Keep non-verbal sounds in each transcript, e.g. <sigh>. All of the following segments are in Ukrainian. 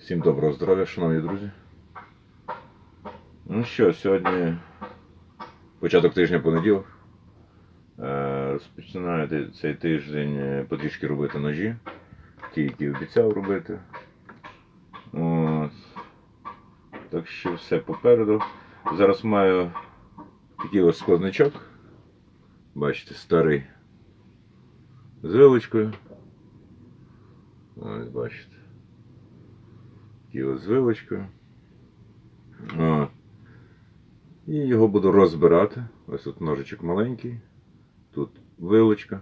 Всім доброго здоров'я, шановні друзі. Ну що, сьогодні початок тижня понеділок. Е, Розпочинаю цей тиждень е, потрішки робити ножі, ті, які обіцяв робити. От. Так що все попереду. Зараз маю такий ось складничок. Бачите, старий. З вилочкою. Ось бачите. Ось з вилочкою. О. І його буду розбирати. Ось тут ножичок маленький. Тут вилочка.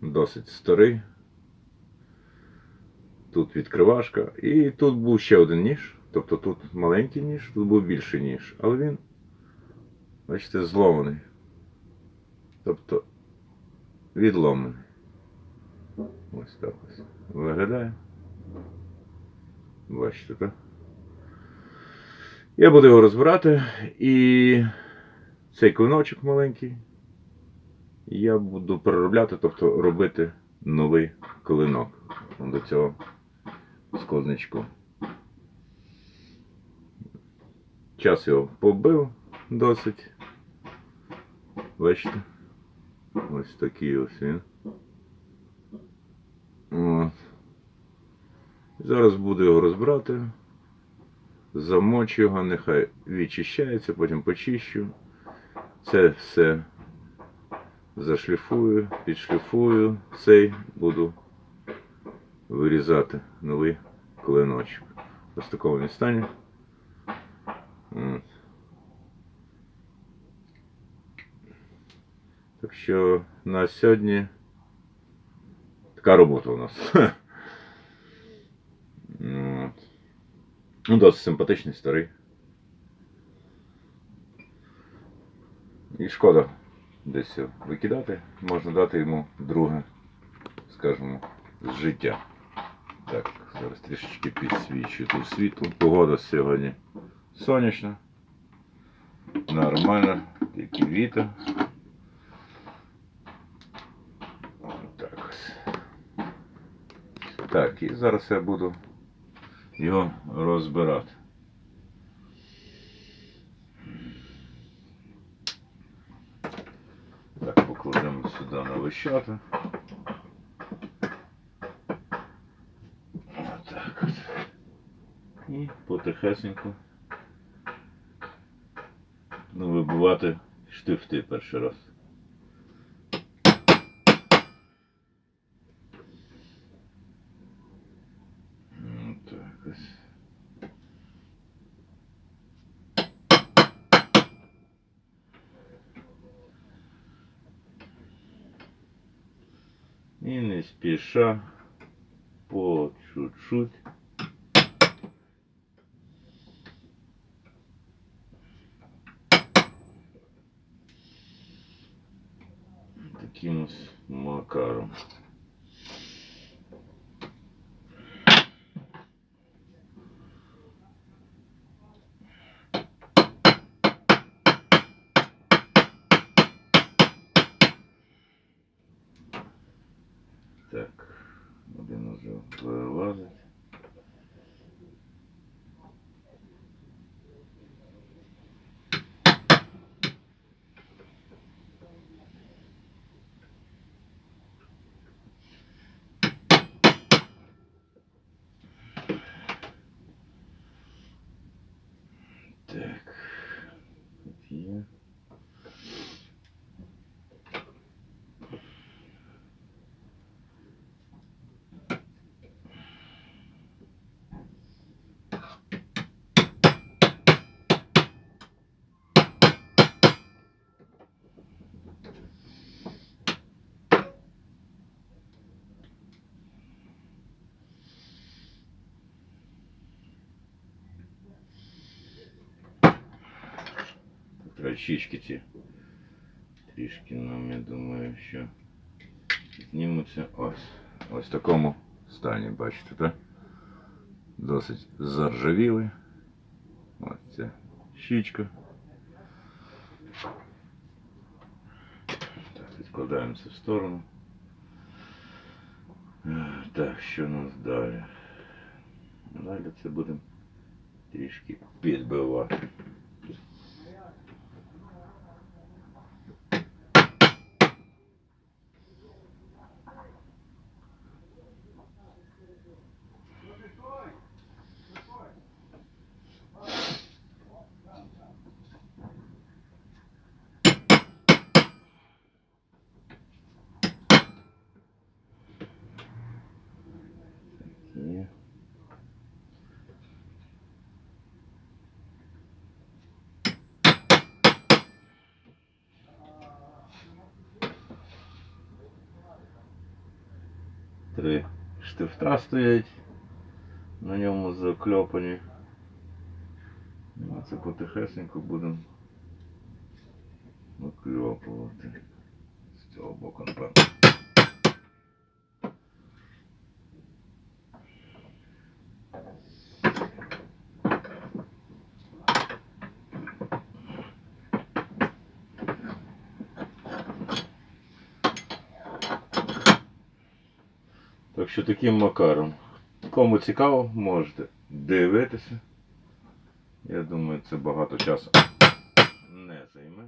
Досить старий. Тут відкривашка. І тут був ще один ніж. Тобто тут маленький ніж, тут був більший ніж. Але він, бачите, зломаний. Тобто відломаний. Ось так ось виглядає. Бачите, так? Я буду його розбирати і цей клиночок маленький я буду переробляти, тобто робити новий клинок до цього складничку. Час його побив досить. Бачите? Ось такий ось він. От. Зараз буду його розбирати. Замочу його, нехай відчищається, потім почищу. Це все зашліфую, підшліфую, цей буду вирізати новий клиночок. Ось в такому він стані. От. Так що на сьогодні така робота у нас. <laughs> От. Ну, досить симпатичний, старий. І шкода десь викидати. Можна дати йому друге, скажімо, з життя. Так, зараз трішечки підсвічую тут світло. Погода сьогодні сонячна. Нормально, тільки вітер. Так. Так, і зараз я буду його розбирати. Так, покладемо сюди на вищата. Отак от. І потихесенько. Ну, вибивати штифти перший раз. Ну, Так ось. І не спіша по чуть-чуть. Таким ось макаром. Так, один уже вилазить. Так. Тут є. Рачички ці трішки нам, я думаю, що знімуться ось. Ось в такому стані, бачите, так? Досить заржавіли. Ось ця щічка. Так, відкладаємо в сторону. Е, Так, що у нас далі? Далі це будемо трішки підбивати. Є. Три штифта стоять, на ньому закльопані. Ну, Це потихесенько будемо викльопувати. З цього боку, напевно. Так що таким макаром. Кому цікаво, можете дивитися. Я думаю, це багато часу не займе.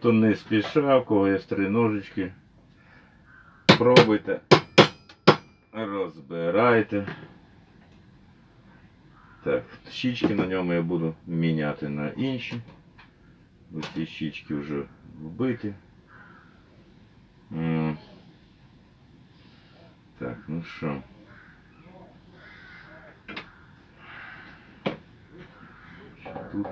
Тобто не спіша, в кого є три ножички. Пробуйте, розбирайте. Так, щічки на ньому я буду міняти на інші. Ось ці щічки вже вбиті. Так, ну що. Тут?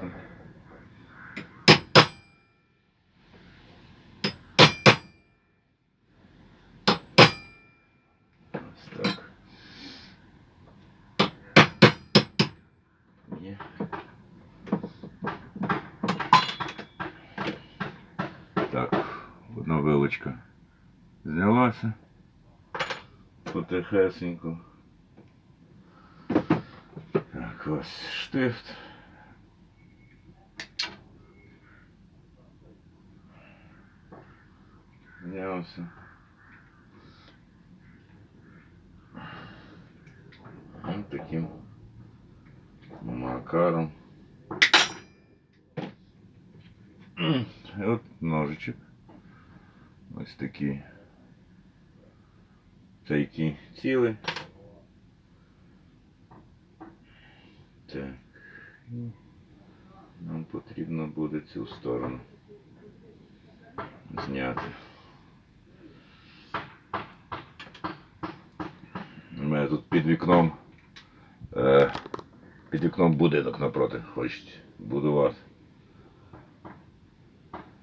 Вилочка знялася. Потихесенько. Так, ось штифт. Знявся. Ось таким макаром. <clears throat> І от ножичок. Ось такий. Це який цілий. Так. Нам потрібно буде цю сторону зняти. У мене тут під вікном. Е, під вікном будинок напроти хочуть будувати.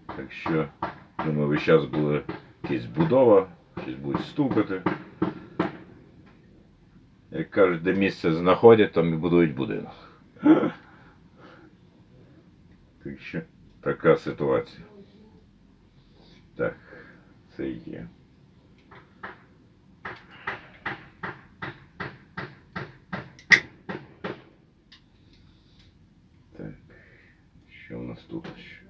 Так що, думаю, весь час буде якась будова, щось будуть стукати. Як кажуть, де місце знаходять, там і будують будинок. <laughs> Так що така ситуація. Так, це є. Так, що в нас тут ще?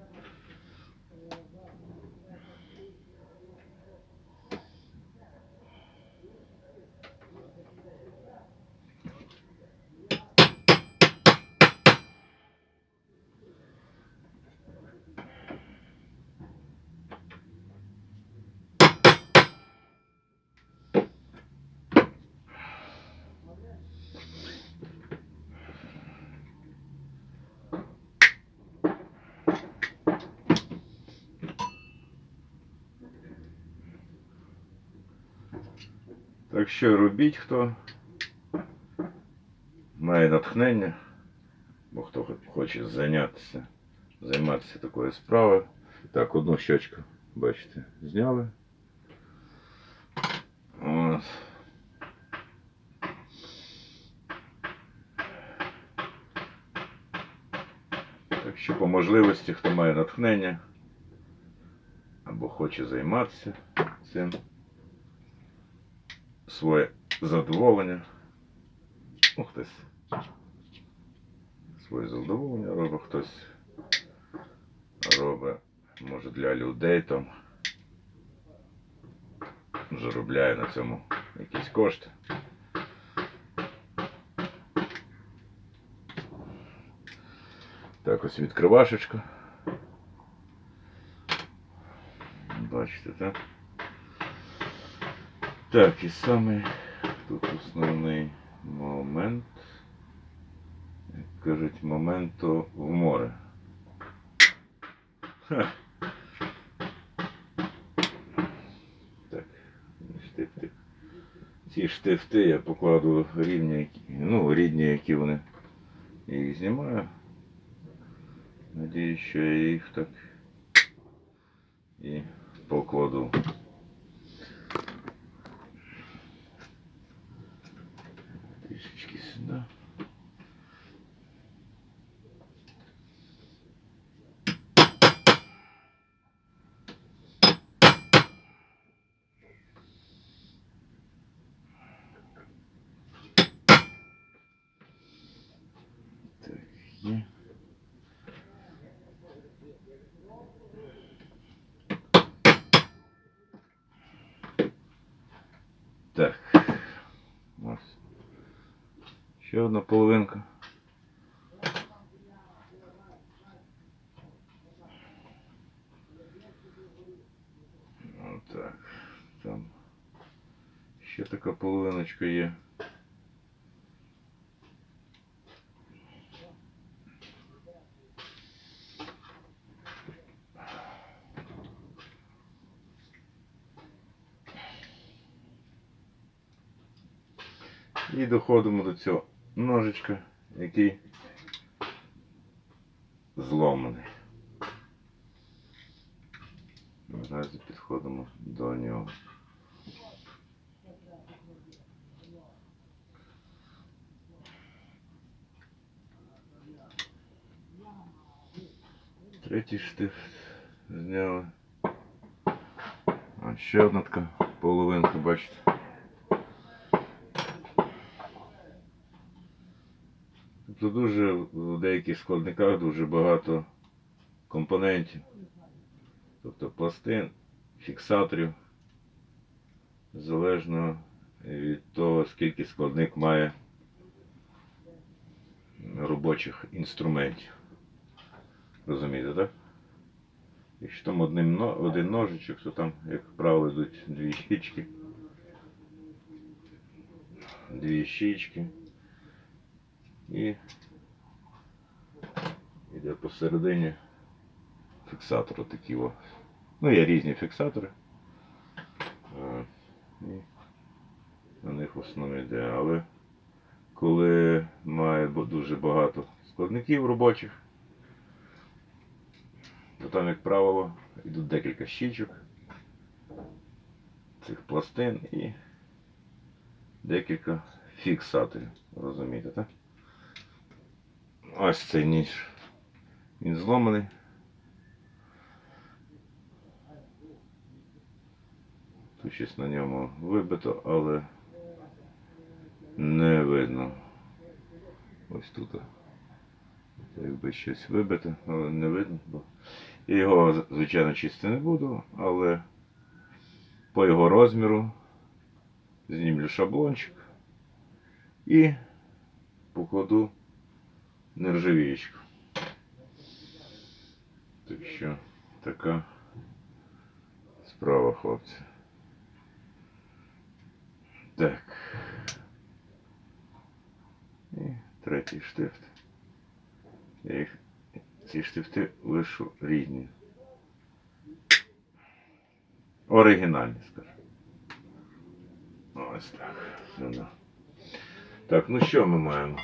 Так що робіть хто має натхнення, бо хто хоче зайнятися, займатися такою справою. Так, одну щочку, бачите, зняли. От. Так що по можливості, хто має натхнення або хоче займатися цим своє задоволення. Ну, хтось своє задоволення робить, хтось робить, може, для людей там заробляє на цьому якісь кошти. Так, ось відкривашечка. Бачите, так? Так, і саме тут основний момент. Як кажуть, моменту в море. Так, штифти. Ці штифти я покладу рівні, ну, рідні, які вони. Я їх знімаю. Надіюсь, що я їх так і покладу. Трішечки сюди. Так, є. Так. Ось. Ще одна половинка. Отак. Там ще така половиночка є. І доходимо до цього ножичка, який зломаний. Наразі підходимо до нього. Третій штифт зняли. А ще одна така половинка, бачите. Тобто дуже в деяких складниках дуже багато компонентів. Тобто пластин, фіксаторів, залежно від того, скільки складник має робочих інструментів. Розумієте, так? Якщо там одним, один ножичок, то там, як правило, йдуть дві щічки. Дві щічки. І йде посередині фіксатор такі о. Ну, є різні фіксатори. І на них в основному йде. Але коли має дуже багато складників робочих, то там, як правило, йдуть декілька щічок цих пластин і декілька фіксаторів. Розумієте, так? Ось цей ніж. Він зломаний. Тут щось на ньому вибито, але не видно. Ось тут. Якби щось вибите, але не видно. Бо... Його, звичайно, чистити не буду, але по його розміру знімлю шаблончик і покладу нержавіючку. Так що така справа, хлопці. Так. І третій штифт. Я їх, ці штифти лишу рідні. Оригінальні, скажу. Ось так. Так, ну що ми маємо?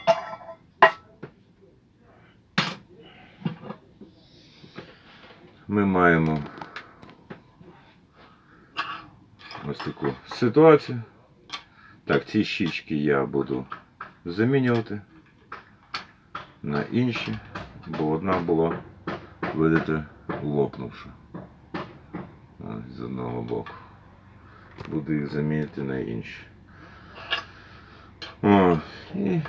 Ми маємо ось таку ситуацію. Так, ці щічки я буду замінювати на інші, бо одна була, видите, лопнувша Ось з одного боку. Буду їх замінити на інші. О, і...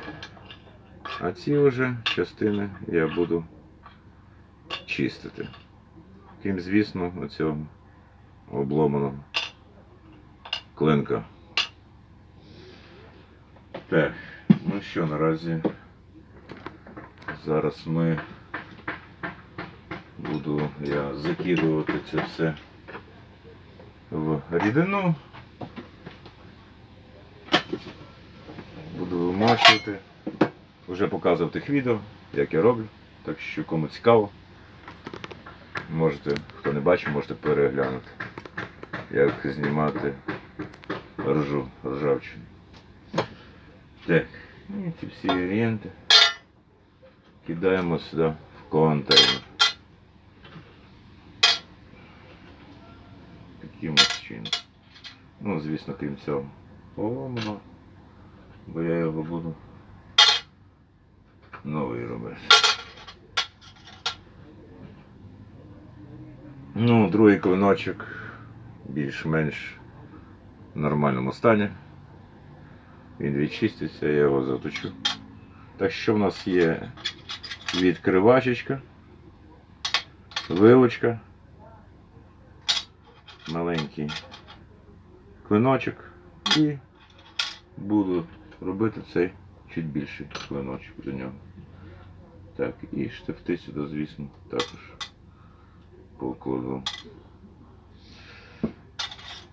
А ці вже частини я буду чистити. Крім, звісно, оцього обломаного клинка. Так, ну що, наразі зараз ми буду я закидувати це все в рідину. Буду вимащувати. Вже показував тих відео, як я роблю. Так що кому цікаво, можете, хто не бачив, можете переглянути, як знімати ржу, ржавчину. Так, і ці всі орієнти кидаємо сюди в контейнер. Таким чином. Ну, звісно, крім цього поломано, бо я його буду новий робити. Ну, другий клиночок більш-менш в нормальному стані. Він відчиститься, я його заточу. Так що в нас є відкривачечка, вилочка, маленький клиночок і буду робити цей чуть більший клиночок до нього. Так, і штифти сюди, звісно, також покладу.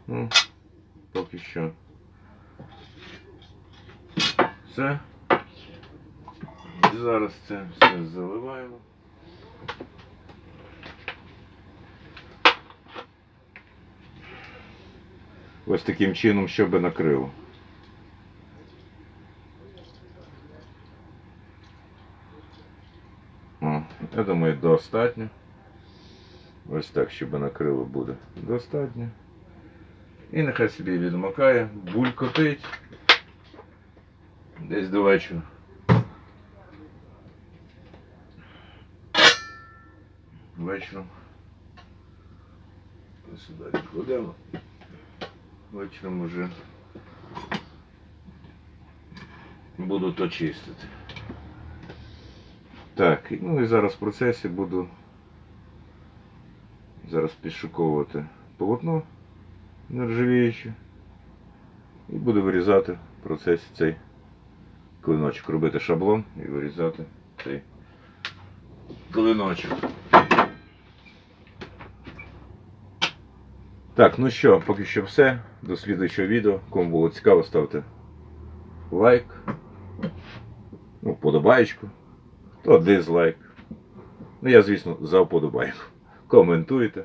Ну, поки що все. Зараз це все заливаємо. Ось таким чином, щоб накрило. О, я думаю, достатньо. Ось так, щоб накрило буде достатньо. І нехай собі відмокає, булькотить. Десь до вечора. Вечором. Сюди відкладемо. Вечором уже буду то чистити. Так, ну і зараз в процесі буду зараз підшуковувати полотно нержавіюче і буду вирізати в процесі цей клиночок, робити шаблон і вирізати цей клиночок. Так, ну що, поки що все. До слідуючого відео. Кому було цікаво, ставте лайк, ну, вподобаєчку, то дизлайк. Ну, я, звісно, за вподобайку. Коментуйте,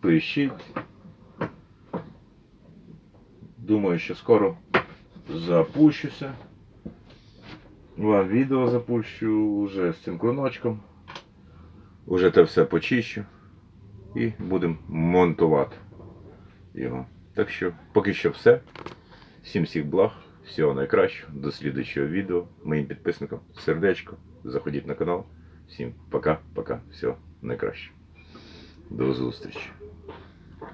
пишіть. Думаю, що скоро запущуся. Вам відео запущу вже з цим клиночком. Уже те все почищу і будемо монтувати його. Так що поки що все. Всім всіх благ, всього найкращого, до слідуючого відео. Моїм підписникам сердечко. Заходіть на канал. Всім пока-пока. Всього найкраще. До зустрічі.